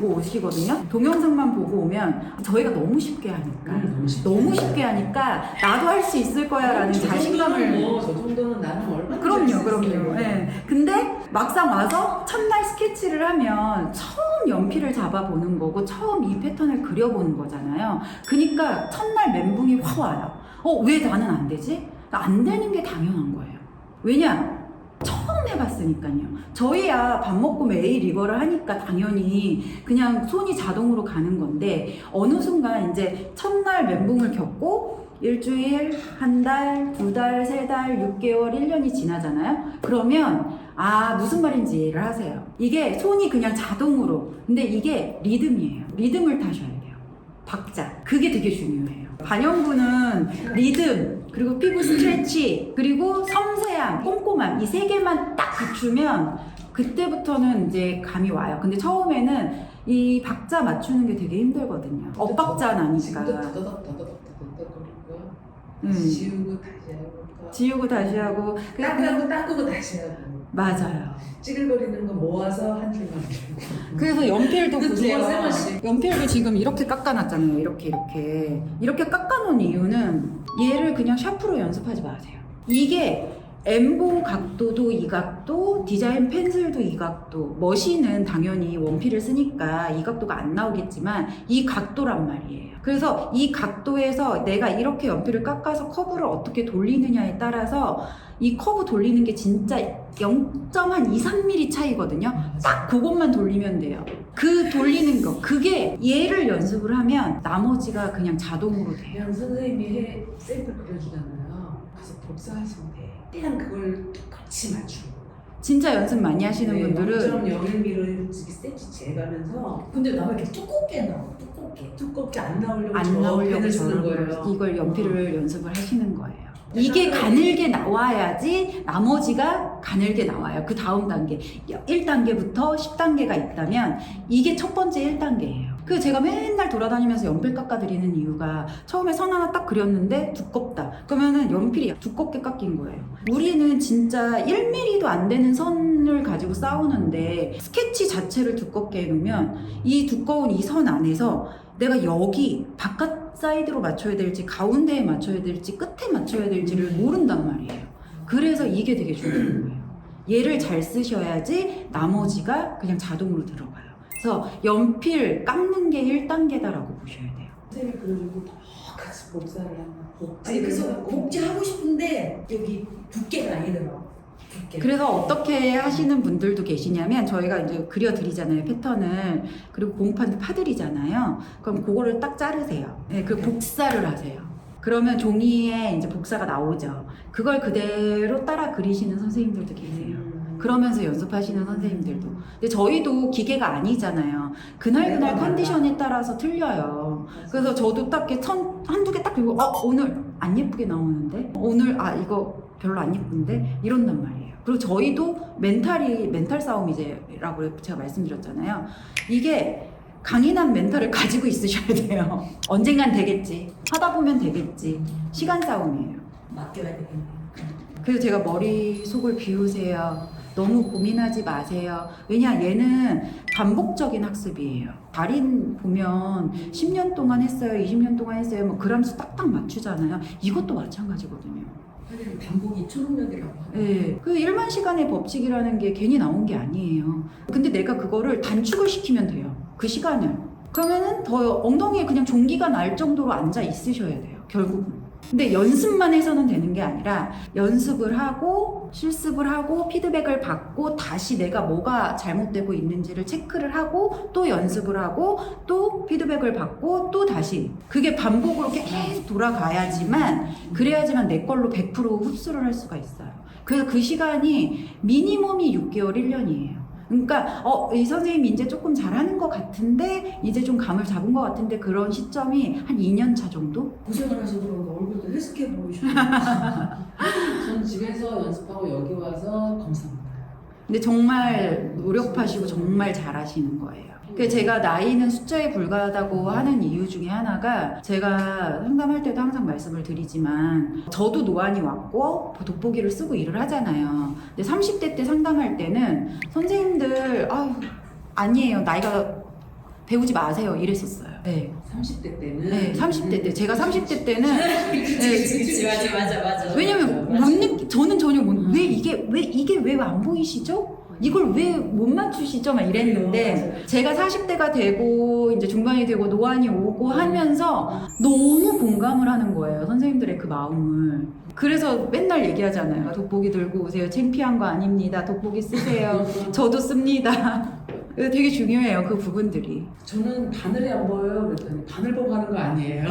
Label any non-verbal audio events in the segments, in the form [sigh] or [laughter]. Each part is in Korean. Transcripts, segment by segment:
보고 오시거든요. 동영상만 보고 오면 저희가 너무 쉽게 하니까 음, 너무 쉽게 너무 쉽게 하니까 나도 할 수 있을 거야라는 저 자신감을 정도는 뭐, 저 정도는 나는 얼마나 그럼요, 그럼요. 예. 근데 막상 와서 첫날 스케치를 하면 처음 연필을 잡아보는 거고 처음 이 패턴을 그려보는 거잖아요. 그러니까 첫날 멘붕이 확 와요. 어, 왜 나는 안 되지? 안 되는 게 당연한 거예요. 왜냐? 처음 해봤으니까요. 저희야 밥 먹고 매일 이거를 하니까 당연히 그냥 손이 자동으로 가는 건데 어느 순간 이제 첫날 멘붕을 겪고 일주일, 한 달, 두 달, 세 달, 6개월, 1년이 지나잖아요. 그러면 아 무슨 말인지 이해를 하세요. 이게 손이 그냥 자동으로 근데 이게 리듬이에요. 리듬을 타셔야 돼요. 박자 그게 되게 중요해요. 반영구는 리듬 그리고 피부 스트레치 그리고 섬세함 꼼꼼함 이 세 개만 딱 갖추면 그때부터는 이제 감이 와요. 근데 처음에는 이 박자 맞추는 게 되게 힘들거든요. 엇박자 나니까. 지금도 더덕 더덕 더덕 더덕 거리고 음. 지우고 다시 하고 지우고 다시 하고 닦고 닦고 다시 하고 맞아요. 찌글거리는 거 모아서 한 줄만 그래서 연필도 그 보세요. 번씩. 연필도 지금 이렇게 깎아놨잖아요. 이렇게 이렇게 이렇게 깎아놓은 이유는 얘를 그냥 샤프로 연습하지 마세요. 이게 엠보 각도도 이 각도, 디자인 펜슬도 이 각도, 머신은 당연히 원필을 쓰니까 이 각도가 안 나오겠지만 이 각도란 말이에요. 그래서 이 각도에서 내가 이렇게 연필을 깎아서 커브를 어떻게 돌리느냐에 따라서 이 커브 돌리는 게 진짜 0.2, 3mm 차이거든요. 딱 그것만 돌리면 돼요. 그 돌리는 거, 그게 얘를 연습을 하면 나머지가 그냥 자동으로 돼요. 선생님이 해 샘플 그려주잖아요. 가서 복사하시면 돼. 그냥 그걸 똑같이 맞추는 거. 진짜 연습 많이 하시는 네, 분들은 0.01mm 세치 재가면서 근데 나왜 이렇게 두껍게 나와? 두껍게. 두껍게 안 나오려고 안저 나오려고 쓰는 저런 거예요. 걸, 이걸 연필을 연습을 하시는 거예요. 이게 가늘게 나와야지 나머지가 가늘게 나와요. 그 다음 단계. 1단계부터 10단계가 있다면 이게 첫 번째 1단계예요. 그 제가 맨날 돌아다니면서 연필 깎아드리는 이유가 처음에 선 하나 딱 그렸는데 두껍다. 그러면은 연필이 두껍게 깎인 거예요. 우리는 진짜 1mm도 안 되는 선을 가지고 싸우는데 스케치 자체를 두껍게 해놓으면 이 두꺼운 이 선 안에서 내가 여기 바깥 사이드로 맞춰야 될지 가운데에 맞춰야 될지 끝에 맞춰야 될지를 모른단 말이에요. 그래서 이게 되게 중요한 거예요. 얘를 잘 쓰셔야지 나머지가 그냥 자동으로 들어가요. 그래서 연필 깎는 게 1단계다라고 보셔야 돼요. 선생님이 그려주고 똑같이 복사를 하면 아니 복제를 그래서 하고 복제하고 싶은데 여기 두께가 아니더라고. 두께. 그래서 어떻게 하시는 분들도 계시냐면 저희가 이제 그려드리잖아요 패턴을 그리고 공판도 파드리잖아요 그럼 그거를 딱 자르세요 네, 그 복사를 하세요 그러면 종이에 이제 복사가 나오죠 그걸 그대로 따라 그리시는 선생님들도 계세요 음. 그러면서 연습하시는 선생님들도. 근데 저희도 기계가 아니잖아요. 그날 그날 내가 컨디션에 따라서 틀려요. 그래서 저도 딱 이렇게 천, 한두 개 딱 그리고 어 오늘 안 예쁘게 나오는데? 오늘 아 이거 별로 안 예쁜데? 이런단 말이에요. 그리고 저희도 멘탈이 멘탈 싸움이제라고 제가 말씀드렸잖아요. 이게 강인한 멘탈을 [laughs] 가지고 있으셔야 돼요. 언젠간 되겠지. 하다 보면 되겠지. 시간 싸움이에요. 맡겨야 되겠네. 그래서 제가 머릿속을 비우세요. 너무 고민하지 마세요. 왜냐, 얘는 반복적인 학습이에요. 달인 보면 10년 동안 했어요, 20년 동안 했어요, 뭐 그람수 딱딱 맞추잖아요. 이것도 마찬가지거든요. 반복이 초능력이라고. 예. 그 1만 시간의 법칙이라는 게 괜히 나온 게 아니에요. 근데 내가 그거를 단축을 시키면 돼요. 그 시간을. 그러면은 더 엉덩이에 그냥 종기가 날 정도로 앉아 있으셔야 돼요. 결국은. 근데 연습만 해서는 되는 게 아니라 연습을 하고 실습을 하고 피드백을 받고 다시 내가 뭐가 잘못되고 있는지를 체크를 하고 또 연습을 하고 또 피드백을 받고 또 다시 그게 반복으로 계속 돌아가야지만 그래야지만 내 걸로 100% 흡수를 할 수가 있어요. 그래서 그 시간이 미니멈이 6개월, 1년이에요. 그러니까 어, 이 선생님이 이제 조금 잘하는 것 같은데 이제 좀 감을 잡은 것 같은데 그런 시점이 한 2년 차 정도? 고생을 하셔서 얼굴도 헬스케 보이시고. [laughs] 전 집에서 연습하고 여기 와서 검사. 근데 정말 노력하시고 정말 잘하시는 거예요. 그 제가 나이는 숫자에 불과하다고 하는 이유 중에 하나가 제가 상담할 때도 항상 말씀을 드리지만 저도 노안이 왔고 돋보기를 쓰고 일을 하잖아요. 근데 30대 때 상담할 때는 선생님들 아유 아니에요 나이가 배우지 마세요. 이랬었어요. 네, 30대 때는? 네 30대 때. 제가 30대 때는 [laughs] 그치 그치 맞아 맞아 맞아. 왜냐면 못 느끼 저는 전혀 못, 왜 이게 왜 이게 왜 안 보이시죠? 이걸 왜 못 맞추시죠? 막 이랬는데 제가 40대가 되고 이제 중반이 되고 노안이 오고 하면서 너무 공감을 하는 거예요 선생님들의 그 마음을. 그래서 맨날 얘기하잖아요. 돋보기 들고 오세요. 창피한 거 아닙니다. 돋보기 쓰세요. 저도 씁니다 되게 중요해요 그 부분들이 저는 바늘이 안 보여요. 그랬더니 바늘 보고 하는 거 아니에요.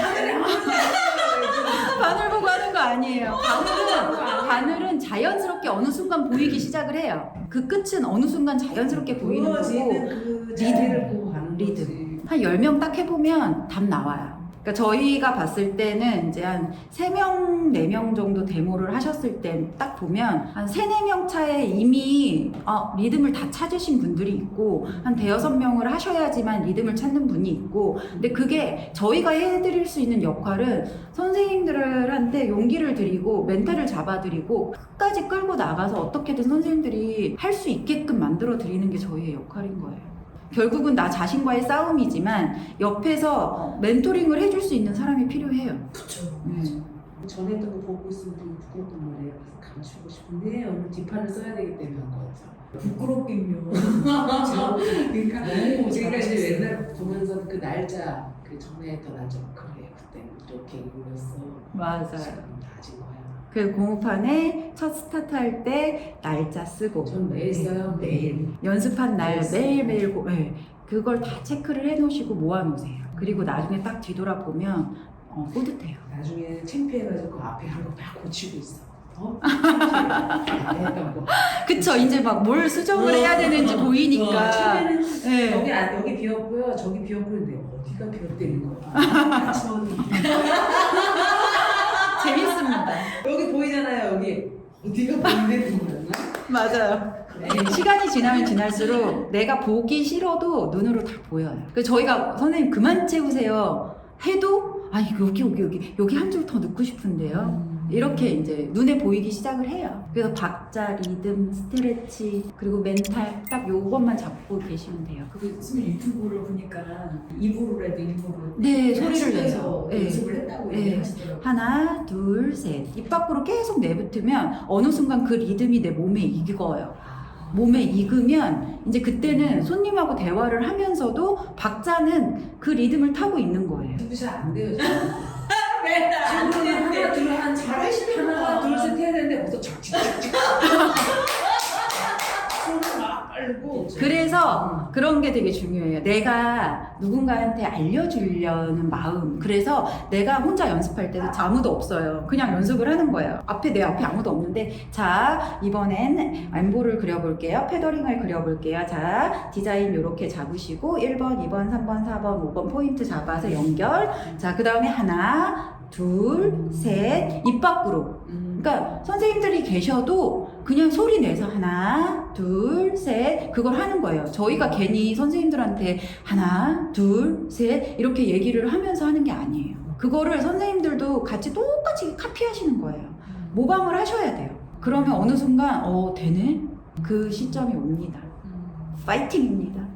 바늘이 안 보여요. 바늘 보고 하는 거 아니에요. 바늘은, 바늘은 자연스럽게 어느 순간 보이기 시작을 해요. 그 끝은 어느 순간 자연스럽게 보이는 거고, 그 자리를 보고 가는 리듬. 거지. 한 10명 딱 해보면 답 나와요. 그러니까 저희가 봤을 때는 이제 한 3명, 4명 정도 데모를 하셨을 때 딱 보면 한 3, 4명 차에 이미 어, 리듬을 다 찾으신 분들이 있고 한 대여섯 명을 하셔야지만 리듬을 찾는 분이 있고 근데 그게 저희가 해드릴 수 있는 역할은 선생님들한테 용기를 드리고 멘탈을 잡아드리고 끝까지 끌고 나가서 어떻게든 선생님들이 할 수 있게끔 만들어 드리는 게 저희의 역할인 거예요. 결국은 나 자신과의 싸움이지만 옆에서 멘토링을 해줄 수 있는 사람이 필요해요. 그쵸. 음. 전에 했던 거 보고 있으면 되게 부끄럽단 말이에요. 그래서 감추고 싶은데 오늘 뒷판을 써야 되기 때문에 한 거죠. 부끄럽긴요. [laughs] 그러니까 너무 제가 이제. 옛날 보면서 그 날짜 그 전에 했던 날짜 그래 그때 이렇게 이랬어. 맞아요. 지금 다진 거야. 그 공업판에 첫 스타트 할 때 날짜 쓰고 전 매일 써요 매일. 연습한 날 매일. 매일 매일 고, 네. 그걸 다 체크를 해놓으시고 모아놓으세요. 그리고 나중에 딱 뒤돌아보면 어, 뿌듯해요. 나중에 창피해가지고 그 앞에 한거막 고치고 있어. 어? [laughs] 안 했던 거. 그쵸 이제 막 뭘 수정을 해야 되는지 어, 보이니까 처음에는 네. 여기 안 여기 비었고요. 저기 비었고는데 어디가 비었대는 거야. [laughs] 처음 재밌습니다. 여기 보이잖아요. 여기 어디가 보이는 거였나? 맞아요. 시간이 지나면 지날수록 내가 보기 싫어도 눈으로 다 보여요. 그래서 저희가 선생님 그만 채우세요 해도 아 여기 여기 여기 여기 한 줄 더 넣고 싶은데요. 이렇게 이제 눈에 보이기 시작을 해요. 그래서 박자, 리듬, 스트레치 그리고 멘탈 딱 요것만 잡고 계시면 돼요. 그 요즘 유튜브를 보니까 입으로라도 일부러 네, 소리를 내서. 네. 연습을 했다고 네. 얘기하시더라고요. 하나, 둘, 셋. 입 밖으로 계속 내뱉으면 어느 순간 그 리듬이 내 몸에 익어요. 몸에 익으면 이제 그때는 손님하고 대화를 하면서도 박자는 그 리듬을 타고 있는 거예요. 연습이 잘안 돼요. 맨 날 지금 하나 둘한 잘하시는 하나 거 둘셋 해야 되는데 벌써 착착착착. 손을 막 빨고. 그래서 그런 게 되게 중요해요. 내가 누군가한테 알려주려는 마음. 그래서 내가 혼자 연습할 때도 아무도 없어요. 그냥 연습을 하는 거예요. 앞에 내 앞에 아무도 없는데 자 이번엔 엠보를 그려볼게요. 패더링을 그려볼게요. 자 디자인 이렇게 잡으시고 1번, 2번, 3번, 4번, 5번 포인트 잡아서 연결. 자 그 다음에 하나, 둘, 셋, 입 밖으로. 음. 그러니까 선생님들이 계셔도 그냥 소리 내서 하나, 둘, 셋 그걸 하는 거예요. 저희가 괜히 선생님들한테 하나, 둘, 셋 이렇게 얘기를 하면서 하는 게 아니에요. 그거를 선생님들도 같이 똑같이 카피하시는 거예요. 모방을 하셔야 돼요. 그러면 어느 순간 어 되네 그 시점이 옵니다. 파이팅입니다.